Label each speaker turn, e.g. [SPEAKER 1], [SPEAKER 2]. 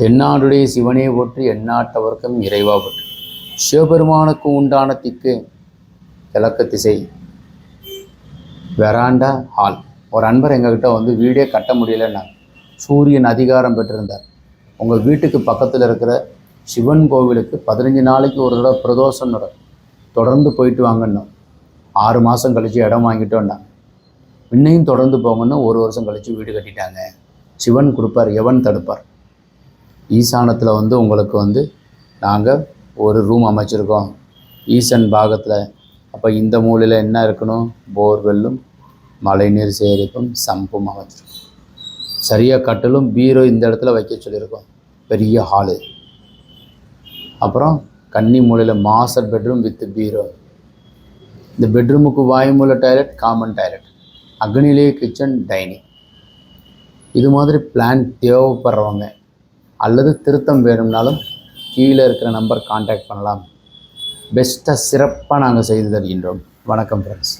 [SPEAKER 1] தென்னாடுடைய சிவனே போற்றி எண்ணாட்டவர்க்கம் இறைவா போற்றி. சிவபெருமானுக்கு உண்டான திக்கு கிழக்கு திசை. Veranda hall. ஒரு அன்பர் எங்ககிட்ட வந்து வீடே கட்ட முடியலன்னாங்க சூரியன் அதிகாரம் பெற்றிருந்தார். உங்கள் வீட்டுக்கு பக்கத்தில் இருக்கிற சிவன் கோவிலுக்கு பதினஞ்சு நாளைக்கு ஒரு தடவை பிரதோஷம் நடக்கும். தொடர்ந்து போயிட்டு வாங்கணும் ஆறு மாதம் கழித்து இடம் வாங்கிட்டோன்னா இன்னையும் தொடர்ந்து போங்கன்னு ஒரு வருஷம் கழித்து வீடு கட்டிட்டாங்க. சிவன் கொடுப்பார் எவன் தடுப்பார்? ஈசானத்தில் வந்து உங்களுக்கு வந்து நாங்கள் ஒரு ரூம் அமைச்சிருக்கோம். ஈசன் பாகத்தில். அப்போ இந்த மூலையில் என்ன இருக்கணும்? போர்வெல்லும் மழைநீர் சேகரிப்பும் சம்பும் அமைச்சிருக்கோம். சரியாக கட்டலும் பீரோ இந்த இடத்துல வைக்க சொல்லியிருக்கோம். பெரிய ஹாலு அப்புறம் கன்னி மூலையில் மாஸ்டர் பெட்ரூம் வித் பீரோ. இந்த பெட்ரூமுக்கு வாயுமூல டாய்லெட் காமன் டாய்லெட் அக்னிலே கிச்சன் டைனிங் இது மாதிரி பிளான் தேவைப்படுறவங்க. அல்லது திருத்தம் வேணும்னாலும் கீழே இருக்கிற நம்பர் காண்டாக்ட் பண்ணலாம். பெஸ்ட்டாக சிறப்பாக நாங்கள் செய்து தருகின்றோம். வணக்கம் ஃப்ரெண்ட்ஸ்